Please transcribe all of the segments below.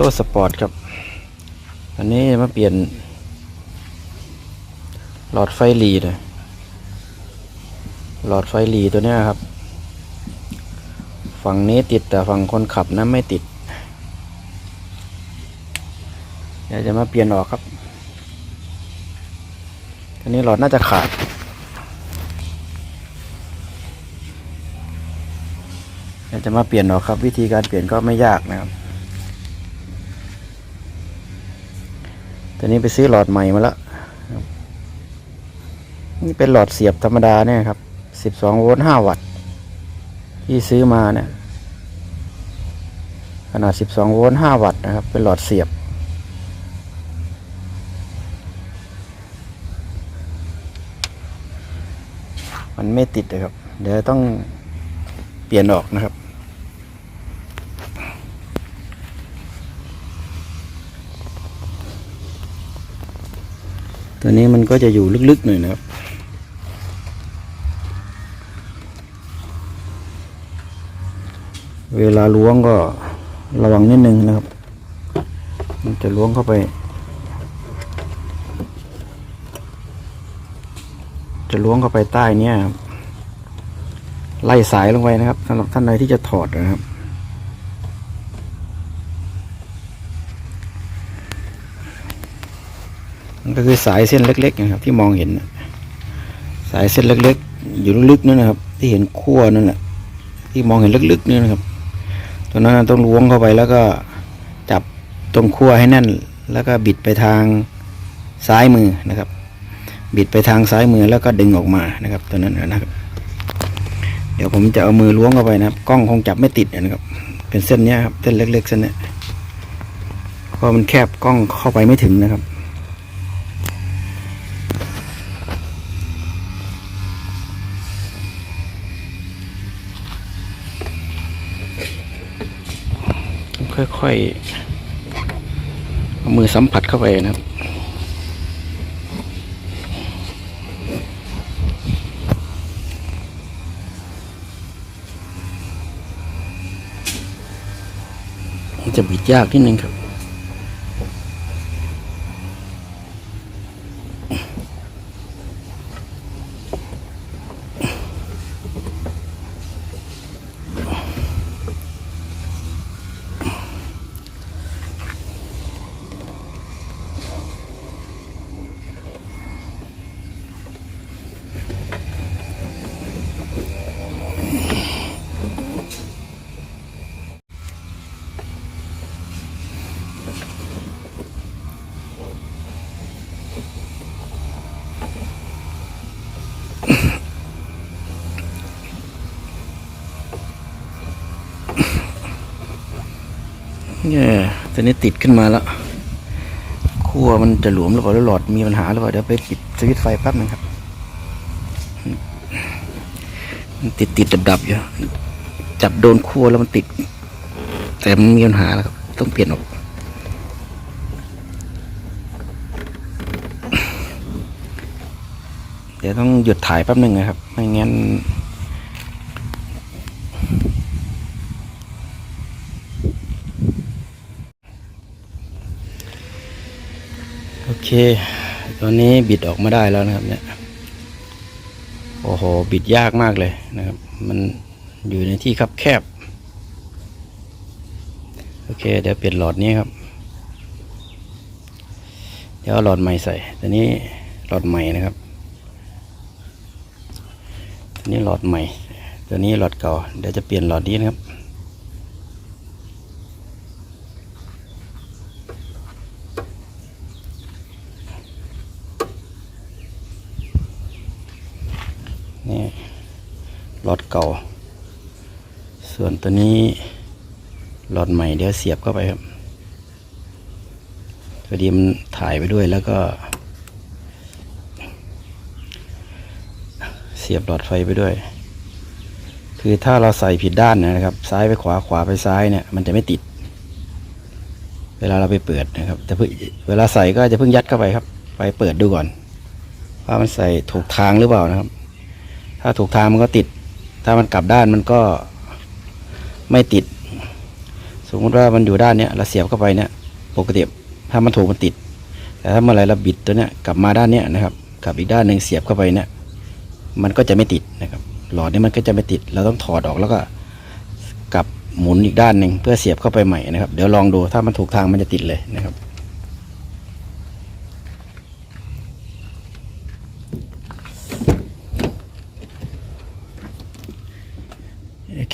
โรสปอร์ตครับ อันนี้มาเปลี่ยน หลอดไฟหลีเลยหลอดไฟหลีตัวนี้ครับ ฝั่งนี้ติดแต่ฝั่งคนขับนั้นไม่ติดเดี๋ยวจะมาเปลี่ยนออกครับอันนี้หลอดน่าจะขาดเดี๋ยวจะมาเปลี่ยนออกครับ วิธีการเปลี่ยนก็ไม่ยากนะครับ ตอนนี้ไปซื้อหลอดใหม่มาแล้วนี่เป็นหลอดเสียบธรรมดาเนี่ยครับสิบสองโวลต์ห้าวัตต์ที่ซื้อมาเนี่ยขนาดสิบสองโวลต์ห้าวัตต์นะครับ เป็นหลอดเสียบ มันไม่ติดเลยครับ เดี๋ยวต้องเปลี่ยนออกนะครับ ตัวนี้มัน ก็จะอยู่ลึกๆหน่อยนะครับ เวลาล้วงก็ระวังนิดนึงนะครับ มันจะล้วงเข้าไป จะล้วงเข้าไปใต้เนี้ยครับไล่สายลงไปนะครับสำหรับท่านใดที่จะถอดนะครับ มันก็คือสายเส้นเล็กๆนะครับ ที่มองเห็น สายเส้นเล็กๆ อยู่ลึกๆนั่นนะครับ ที่เห็นขั้วนั่นแหละที่มองเห็นลึกๆนี่นะครับตัวนั้นต้องล้วงเข้าไปแล้วก็จับตรงขั้วให้แน่น แล้วก็บิดไปทางซ้ายมือนะครับ บิดไปทางซ้ายมือแล้วก็ดึงออกมานะครับ ตัวนั้นนะครับ เดี๋ยวผมจะเอามือล้วงเข้าไปนะครับ กล้องคงจับไม่ติดนะครับ เป็นเส้นนี้ครับเส้นเล็ก ๆ เส้นนี้เพราะมันแคบกล้องเข้าไปไม่ถึงนะครับ ค่อยๆเอามือสัมผัสเข้าไปนะครับมันจะบิดยากนิดนึงครับ เนี่ยตอนนี้ติดขึ้นมาแล้วขั้วมันจะหลวมหรือเปล่าหรือหลอดมีปัญหาหรือเปล่าเดี๋ยวไปปิดสวิตช์ไฟแป๊บนึงครับมันติดติดดับดับอยู่จับโดนขั้วแล้วมันติด แต่มันมีปัญหาแล้วครับ ต้องเปลี่ยนออกเดี๋ยวต้องหยุดถ่ายแป๊บหนึ่งนะครับ ไม่งั้น โอเค ตอนนี้บิดออกมาได้แล้วนะครับ เนี่ย โอ้โห บิดยากมากเลยนะครับ มันอยู่ในที่คับแคบ โอเค เดี๋ยวเปลี่ยนหลอดนี้ครับ เดี๋ยวหลอดใหม่ใส่ตัวนี้หลอดใหม่นะครับตัวนี้หลอดใหม่ ตัวนี้หลอดเก่า เดี๋ยวจะเปลี่ยนหลอดนี้นะครับ นี่หลอดเก่า ส่วน ตัวนี้หลอดใหม่เดี๋ยวเสียบเข้าไปครับพอดีมันถ่ายไปด้วยแล้วก็ เสียบหลอดไฟไปด้วย คือถ้าเราใส่ผิดด้านนะครับ ซ้ายไปขวาขวาไปซ้ายเนี่ย มันจะไม่ติด เวลาเราไปเปิดนะครับแต่เพิ่งเวลาใส่ก็จะเพิ่งยัดเข้าไปครับ ไปเปิดดูก่อนว่ามันใส่ถูกทางหรือเปล่านะครับ ถ้าถูกทางมันก็ติด ถ้ามันกลับด้านมันก็ ไม่ติด สมมติว่ามันอยู่ด้านเนี้ยเราเสียบเข้าไปเนี่ยปกติถ้ามันถูกมันติด แต่ถ้าเมื่อไรเราบิดตัวเนี้ยกลับมาด้านเนี้ยนะครับกลับอีกด้านหนึ่งเสียบเข้าไปเนี่ยมันก็จะไม่ติดนะครับ หลอดนี้มันก็จะไม่ติด เราต้องถอดออกแล้วก็กลับหมุนอีกด้านหนึ่งเพื่อเสียบเข้าไปใหม่นะครับ เดี๋ยวลองดูถ้ามันถูกทางมันจะติดเลยนะครับ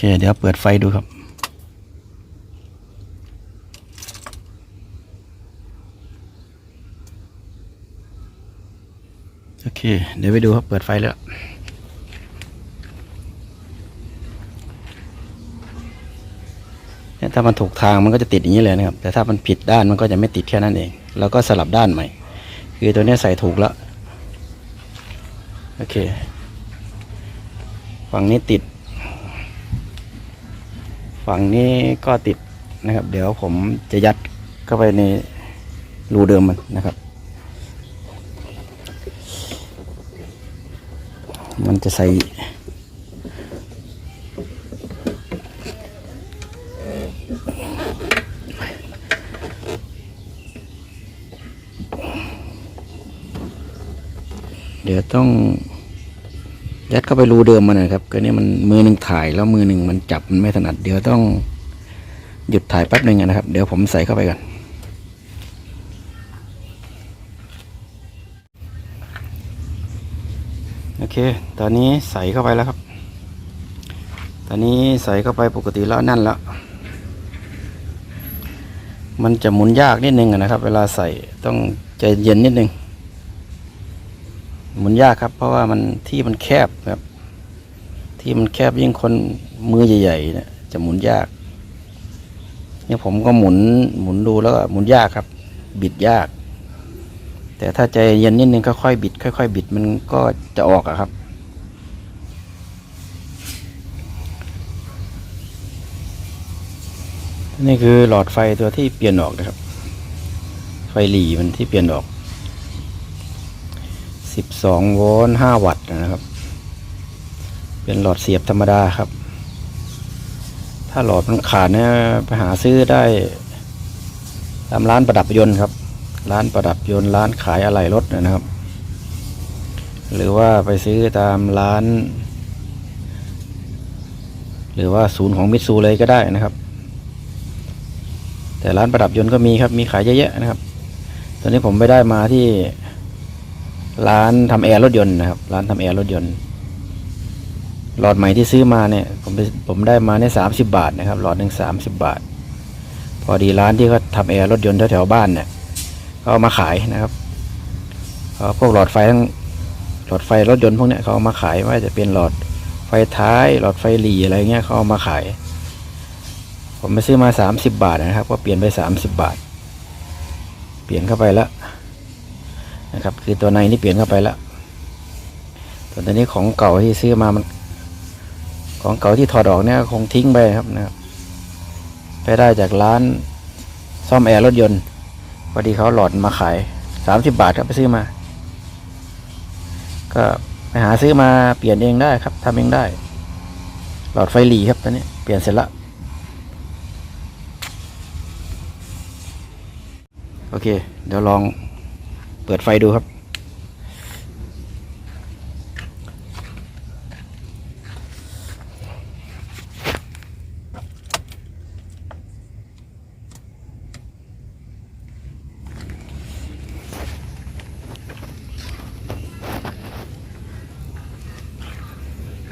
เคเดี๋ยวเปิดไฟดูครับโอเค เดี๋ยวไปดูครับเปิดไฟแล้วเนี่ยถ้ามันถูกทางมันก็จะติดอย่างนี้เลยนะครับ แต่ถ้ามันผิดด้านมันก็จะไม่ติดแค่นั้นเอง แล้วก็สลับด้านใหม่ คือตัวนี้ใส่ถูกแล้ว โอเค ฝั่งนี้ติด ฝั่งนี้ก็ติดนะครับ เดี๋ยวผมจะยัดเข้าไปในรูเดิมมันนะครับ มันจะใส่เดี๋ยวต้อง ยัดเข้าไปรูเดิมมันนะครับก็นี่มันมือหนึ่งถ่ายแล้วมือหนึ่งมันจับมันไม่ถนัดเดี๋ยวต้องหยุดถ่ายแป๊บหนึ่งนะครับ เดี๋ยวผมใส่เข้าไปก่อนโอเค ตอนนี้ใส่เข้าไปแล้วครับ ตอนนี้ใส่เข้าไปปกติแล้วนั่นแล้ว มันจะหมุนยากนิดนึงนะครับ เวลาใส่ต้องใจเย็นนิดนึง หมุนยากครับ เพราะว่ามันที่มันแคบครับ ที่มันแคบยิ่งคนมือใหญ่ๆเนี่ยจะหมุนยากเนี่ยผมก็หมุนหมุนดูแล้วก็หมุนยากครับ บิดยาก แต่ถ้าใจเย็นนิดนึงค่อยๆบิด ค่อยๆบิดมันก็จะออกอะครับ นี่คือหลอดไฟตัวที่เปลี่ยนออกนะครับ ไฟหลีมันที่เปลี่ยนออก สิบสองโวลต์ห้าวัตต์นะครับ เป็นหลอดเสียบธรรมดาครับ ถ้าหลอดมันขาดเนี่ยไปหาซื้อได้ ตามร้านประดับยนต์ครับ ร้านประดับยนต์ร้านขายอะไหล่รถนะครับ หรือว่าไปซื้อตามร้าน หรือว่าศูนย์ของมิตซูเลยก็ได้นะครับ แต่ร้านประดับยนต์ก็มีครับมีขายเยอะแยะนะครับ ตอนนี้ผมไปได้มาที่ ร้านทำแอร์รถยนต์นะครับ ร้านทำแอร์รถยนต์ หลอดใหม่ที่ซื้อมาเนี่ยผมไปผมได้มาเนี่ยสามสิบาทนะครับ หลอดหนึ่งสามสิบบาท พอดีร้านที่เขาทำแอร์รถยนต์แถวๆบ้านเนี่ยเขาเอามาขายนะครับเอาพวกหลอดไฟทั้งหลอดไฟรถยนต์พวกเนี้ยเขามาขายว่าจะเป็นหลอดไฟท้าย หลอดไฟหลีอะไรเงี้ยเขาเอามาขาย ผมไปซื้อมาสามสิบบาทนะครับ ก็เปลี่ยนไปสามสิบบาท เปลี่ยนเข้าไปแล้ว นะครับ คือตัวในนี่เปลี่ยนเข้าไปแล้วส่วนตัวนี้ของเก่าที่ซื้อมามัน ของเก่าที่ถอดออกเนี่ยคงทิ้งไปครับนะครับไปได้จากร้านซ่อมแอร์รถยนต์พอดีเขาหลอดมาขายสามสิบบาทครับไปซื้อมา ก็ไปหาซื้อมาเปลี่ยนเองได้ครับทำเองได้ หลอดไฟหลีครับตอนนี้เปลี่ยนเสร็จละโอเค เดี๋ยวลอง เปิดไฟดูครับ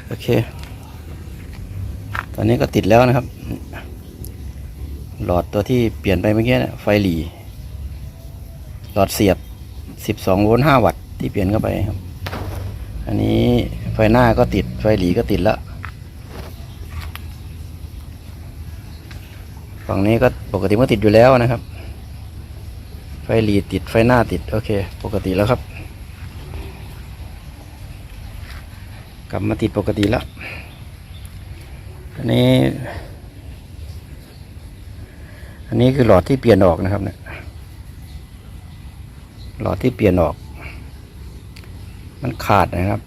โอเค ตอนนี้ก็ติดแล้วนะครับ หลอดตัวที่เปลี่ยนไปเมื่อกี้เนี่ยไฟหลี หลอดเสียบ 12โวลต์5วัตต์ที่เปลี่ยนเข้าไปครับ อันนี้ไฟหน้าก็ติดไฟหลีก็ติดแล้วฝั่งนี้ก็ปกติมันติดอยู่แล้วนะครับ ไฟหลีติดไฟหน้าติดโอเค ปกติแล้วครับ กลับมาติดปกติแล้วอันนี้ อันนี้คือหลอดที่เปลี่ยนออกนะครับเนี่ย หลอดที่เปลี่ยนออก มันขาดนะครับ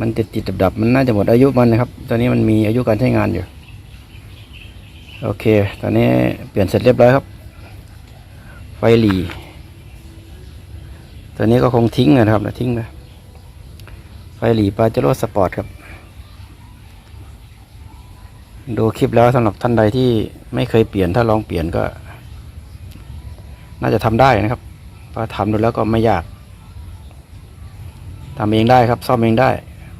มันติดติดดับดับมันน่าจะหมดอายุมันนะครับ ตอนนี้มันมีอายุการใช้งานอยู่ โอเค ตอนนี้เปลี่ยนเสร็จเรียบร้อยครับ ไฟหลีตอนนี้ก็คงทิ้งนะครับนะทิ้งนะไฟหลีปาเจโร่สปอร์ตครับดูคลิปแล้วสำหรับท่านใดที่ไม่เคยเปลี่ยนถ้าลองเปลี่ยนก็ น่าจะทำได้นะครับ พราะทำดูแล้วก็ไม่ยากทำเองได้ครับ ซ่อมเองได้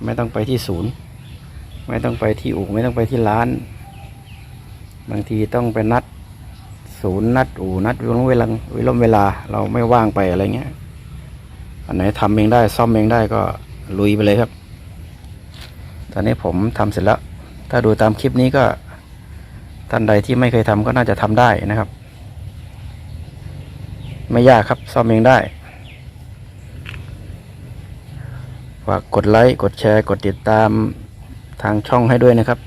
ไม่ต้องไปที่ศูนย์ ไม่ต้องไปที่อู่ไม่ต้องไปที่ร้าน บางทีต้องไปนัดศูนย์นัดอู่นัดเวลาเวลาเวลา เราไม่ว่างไปอะไรเงี้ยอันไหนทำเองได้ ซ่อมเองได้ก็ลุยไปเลยครับ ตอนนี้ผมทำเสร็จแล้ว ถ้าดูตามคลิปนี้ก็ท่านใดที่ไม่เคยทำก็น่าจะทำได้นะครับ ไม่ยากครับซ่อมเองได้ฝากกดไลค์กดแชร์ กดติดตามทางช่องให้ด้วยนะครับ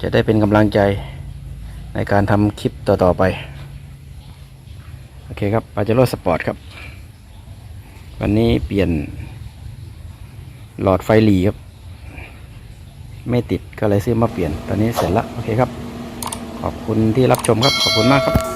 จะได้เป็นกำลังใจในการทำคลิปต่อ ๆ ไป โอเคครับปาเจโร่สปอร์ตครับ วันนี้เปลี่ยนหลอดไฟหลีครับ ไม่ติดก็เลยซื้อมาเปลี่ยน ตอนนี้เสร็จแล้ว โอเคครับ ขอบคุณที่รับชมครับ ขอบคุณมากครับ